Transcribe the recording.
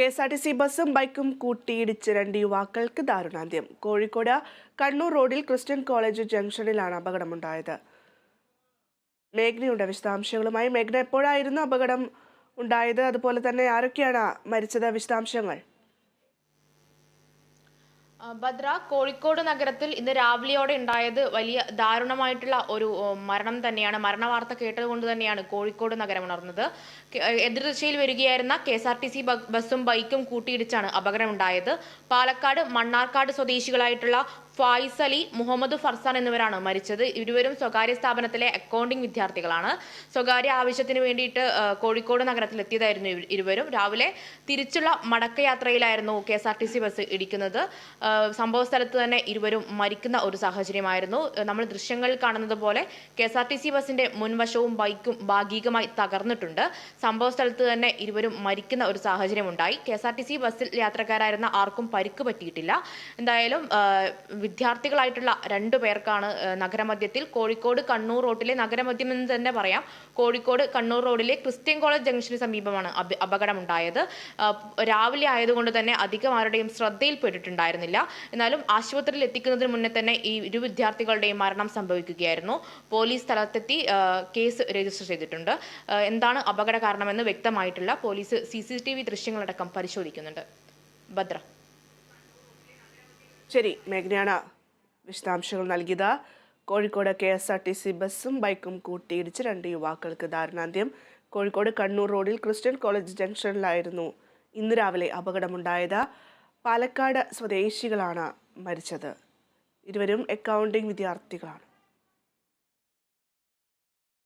K S R T C ബസ്സും ബൈക്കും കൂട്ടിയിടിച്ച് രണ്ട് യുവാക്കൾക്ക് ദാരുണാന്ത്യം. കോഴിക്കോട് കണ്ണൂർ റോഡിൽ ക്രിസ്ത്യൻ കോളേജ് ജംഗ്ഷനിലാണ് അപകടമുണ്ടായത്. മേഘ്നയുടെ വിശദാംശങ്ങളുമായി മേഘ്ന എപ്പോഴായിരുന്നു അപകടം ഉണ്ടായത്? അതുപോലെ തന്നെ ആരൊക്കെയാണ് മരിച്ചത്? വിശദാംശങ്ങൾ ഭദ്ര കോഴിക്കോട് നഗരത്തിൽ ഇന്ന് രാവിലെയോടെ ഉണ്ടായത് വലിയ ദാരുണമായിട്ടുള്ള ഒരു മരണം തന്നെയാണ് മരണവാർത്ത കേട്ടതുകൊണ്ട് തന്നെയാണ് കോഴിക്കോട് നഗരം ഉണർന്നത്. എതിർദിശയിൽ വരികയായിരുന്ന K S R T C ബസ്സും ബൈക്കും കൂട്ടിയിടിച്ചാണ് അപകടമുണ്ടായത്. പാലക്കാട് മണ്ണാർക്കാട് സ്വദേശികളായിട്ടുള്ള ഫായിസ് അലി മുഹമ്മദ് ഫർസാൻ എന്നിവരാണ് മരിച്ചത്. ഇരുവരും സ്വകാര്യ സ്ഥാപനത്തിലെ അക്കൗണ്ടിംഗ് വിദ്യാർത്ഥികളാണ്. സ്വകാര്യ ആവശ്യത്തിന് വേണ്ടിയിട്ട് കോഴിക്കോട് ഇവർ- ഇരുവരും. രാവിലെ തിരിച്ചുള്ള മടക്കയാത്രയിലായിരുന്നു K S R T C bus ഇടിക്കുന്നത്. സംഭവ സ്ഥലത്ത് തന്നെ ഇരുവരും മരിക്കുന്ന ഒരു സാഹചര്യമായിരുന്നു. നമ്മൾ ദൃശ്യങ്ങളിൽ കാണുന്നത് പോലെ K S R T C ബസിന്റെ മുൻവശവും ബൈക്കും ഭാഗികമായി തകർന്നിട്ടുണ്ട്. സംഭവ സ്ഥലത്ത് തന്നെ ഇരുവരും മരിക്കുന്ന ഒരു സാഹചര്യമുണ്ടായി. K S R T C ബസ്സിൽ യാത്രക്കാരായിരുന്ന ആർക്കും പരിക്ക് പറ്റിയിട്ടില്ല. എന്തായാലും വിദ്യാർത്ഥികളായിട്ടുള്ള രണ്ടു പേർക്കാണ് നഗരമധ്യത്തിൽ കോഴിക്കോട് കണ്ണൂർ റോഡിലെ നഗരമധ്യം എന്ന് തന്നെ പറയാം. കോഴിക്കോട് കണ്ണൂർ റോഡിലെ ക്രിസ്ത്യൻ കോളേജ് ജംഗ്ഷന് സമീപമാണ് അപകടം അപകടമുണ്ടായത്. രാവിലെ ആയതുകൊണ്ട് തന്നെ അധികം ആരുടെയും ശ്രദ്ധയിൽപ്പെട്ടിട്ടുണ്ടായിരുന്നില്ല. എന്നാലും ആശുപത്രിയിൽ എത്തിക്കുന്നതിന് മുന്നേ തന്നെ ഈ ഇരു വിദ്യാർത്ഥികളുടെയും മരണം സംഭവിക്കുകയായിരുന്നു. പോലീസ് സ്ഥലത്തെത്തി കേസ് രജിസ്റ്റർ ചെയ്തിട്ടുണ്ട്. എന്താണ് അപകട കാരണമെന്ന് വ്യക്തമായിട്ടില്ല. Police C C T V ദൃശ്യങ്ങളടക്കം പരിശോധിക്കുന്നുണ്ട്. ഭദ്ര. ശരി മേഘനയാണ് വിശദാംശങ്ങൾ നൽകിയത്. Kozhikode K S R T C ബസ്സും ബൈക്കും കൂട്ടിയിടിച്ച് രണ്ട് യുവാക്കൾക്ക് ദാരുണാന്ത്യം. കോഴിക്കോട് കണ്ണൂർ റോഡിൽ ക്രിസ്ത്യൻ കോളേജ് ജംഗ്ഷനിലായിരുന്നു ഇന്ന് രാവിലെ അപകടമുണ്ടായത്. പാലക്കാട് സ്വദേശികളാണ് മരിച്ചത്. ഇരുവരും അക്കൗണ്ടിംഗ് വിദ്യാർത്ഥികളാണ്.